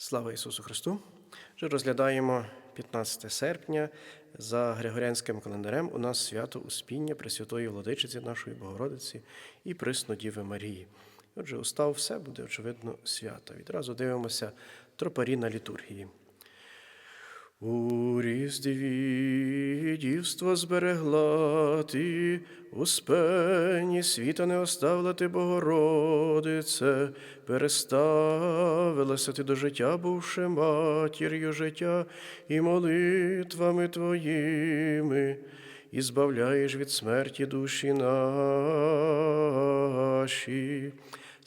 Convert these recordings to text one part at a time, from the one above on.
Слава Ісусу Христу! Вже розглядаємо 15 серпня за Григоріанським календарем. У нас свято Успіння Пресвятої Владичиці нашої Богородиці і Приснодіви Марії. Отже, устав все буде, очевидно, свято. Відразу дивимося тропарі на літургії. У дівство зберегла ти, у спені світа не оставила ти, Богородице, переставилася ти до життя, бувши матір'ю життя і молитвами твоїми, і збавляєш від смерті душі наші.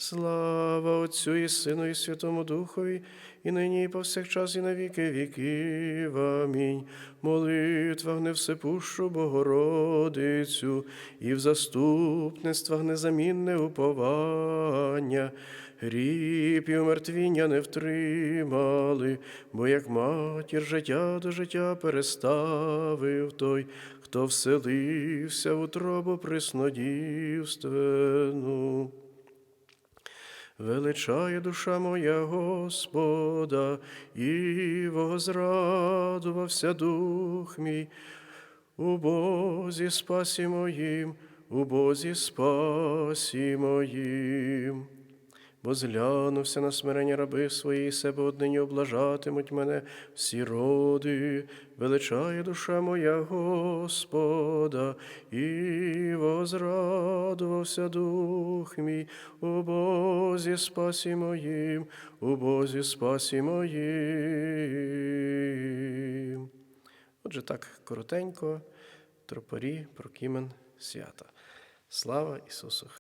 Слава Отцю і Сину, і Святому Духові, і нині, і повсякчас, і на віки віків. Амінь. Молитва в невсепущу Богородицю, і в заступництвах незамінне уповання. Гріб і умертвіння не втримали, бо як матір життя до життя переставив той, хто вселився в утробу приснодівственну. Величає душа моя Господа, і возрадувався дух мій. У Бозі спасі моїм, у Бозі спасі моїм. Бо зглянувся на смирення раби свої, і себе однині облажатимуть мене всі роди, величає душа моя Господа, і возрадувався дух мій, у Бозі спасі моїм, у Бозі спасі моїм. Отже, так коротенько, тропарі, прокімен свята. Слава Ісусу!